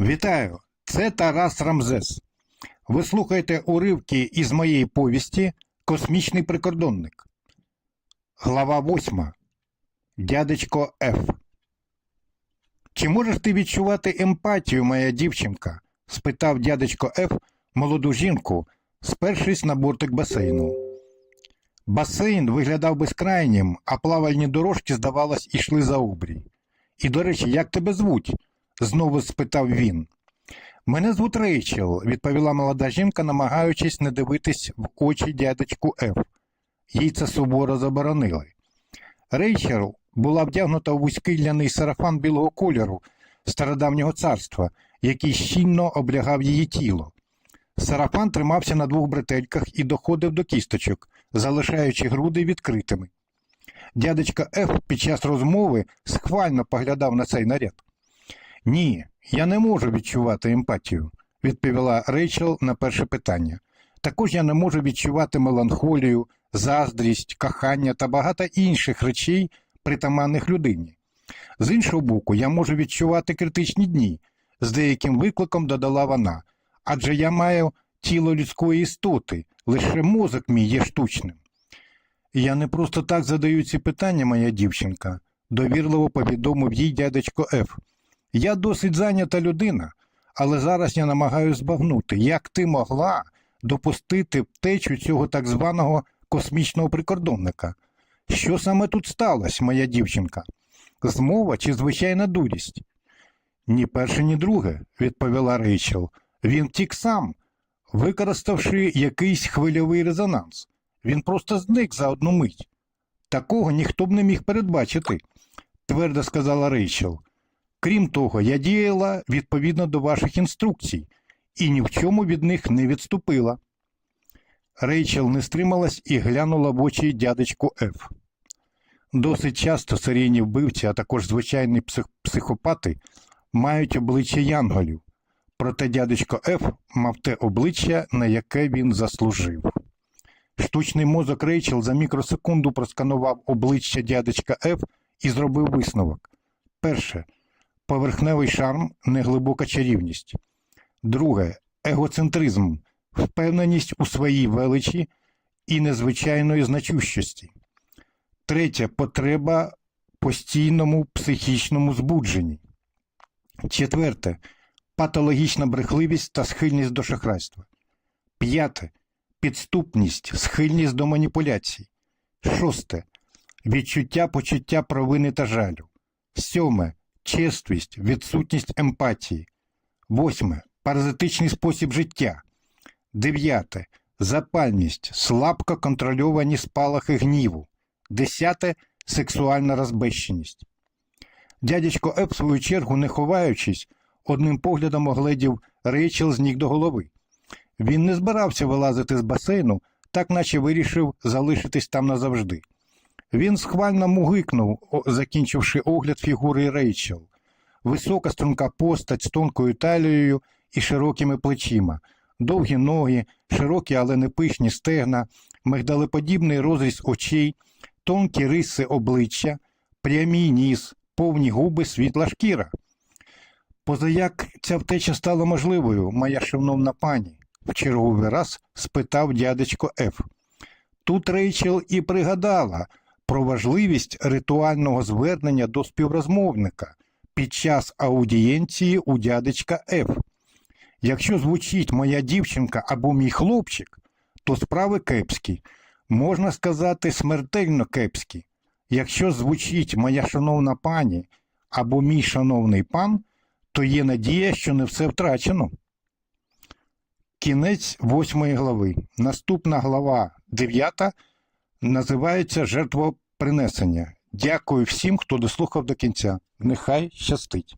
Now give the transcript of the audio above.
Вітаю! Це Тарас Рамзес. Ви слухаєте уривки із моєї повісті Космічний прикордонник. Глава 8. Дядечко Ф. Чи можеш ти відчувати емпатію, моя дівчинка? спитав дядечко Ф молоду жінку, спершись на бортик басейну. Басейн виглядав безкрайнім, а плавальні дорожки, здавалось, ішли за обрій. І, до речі, як тебе звуть? Знову спитав він. Мене звуть Рейчел, відповіла молода жінка, намагаючись не дивитись в очі дядечку Ф. Їй це суворо заборонили. Рейчел була вдягнута у вузький ляний сарафан білого кольору стародавнього царства, який щільно облягав її тіло. Сарафан тримався на двох бретельках і доходив до кісточок, залишаючи груди відкритими. Дядечка Ф під час розмови схвально поглядав на цей наряд. Ні, я не можу відчувати емпатію, відповіла Рейчел на перше питання. Також я не можу відчувати меланхолію, заздрість, кохання та багато інших речей, притаманних людині. З іншого боку, я можу відчувати критичні дні, з деяким викликом додала вона, адже я маю тіло людської істоти, лише мозок мій є штучним. Я не просто так задаю ці питання, моя дівчинка, довірливо повідомив їй дядечко Ф. Я досить зайнята людина, але зараз я намагаюся збагнути, як ти могла допустити втечу цього так званого космічного прикордонника. Що саме тут сталося, моя дівчинка? Змова чи звичайна дурість? Ні перше, ні друге, відповіла Рейчел. Він втік сам, використавши якийсь хвильовий резонанс. Він просто зник за одну мить. Такого ніхто б не міг передбачити, твердо сказала Рейчел. Крім того, я діяла відповідно до ваших інструкцій і ні в чому від них не відступила. Рейчел не стрималась і глянула в очі дядечку Ф. Досить часто серійні вбивці, а також звичайні псих... психопати мають обличчя янголів, проте дядечко Ф мав те обличчя, на яке він заслужив. Штучний мозок Рейчел за мікросекунду просканував обличчя дядечка Ф і зробив висновок. Перше поверхневий шарм, неглибока чарівність. Друге егоцентризм, впевненість у своїй величі і незвичайної значущості. Третє потреба постійному психічному збудженні. Четверте патологічна брехливість та схильність до шахрайства. П'яте підступність, схильність до маніпуляцій. Шосте відчуття почуття провини та жалю. Сьоме чесність, відсутність емпатії. Восьме паразитичний спосіб життя. Дев'яте запальність, слабко контрольовані спалахи гніву. Десяте сексуальна розбещеність. Дядечко Еп, в свою чергу, не ховаючись, одним поглядом огледів Рейчел з до голови. Він не збирався вилазити з басейну, так наче вирішив залишитись там назавжди. Він схвально мугикнув, закінчивши огляд фігури Рейчел. Висока струнка постать з тонкою талією і широкими плечима, довгі ноги, широкі, але не пишні стегна, мигдалеподібний розріз очей, тонкі риси обличчя, прямий ніс, повні губи, світла шкіра. Позаяк ця втеча стала можливою, моя шановна пані, в черговий раз спитав дядечко Ф. Тут Рейчел і пригадала про важливість ритуального звернення до співрозмовника під час аудієнції у дядечка Ф. Якщо звучить моя дівчинка або мій хлопчик, то справи кепські, можна сказати, смертельно кепські. Якщо звучить моя шановна пані або мій шановний пан, то є надія, що не все втрачено. Кінець восьмої глави. Наступна глава дев'ята називається Жертвопринесення. Дякую всім, хто дослухав до кінця. Нехай щастить.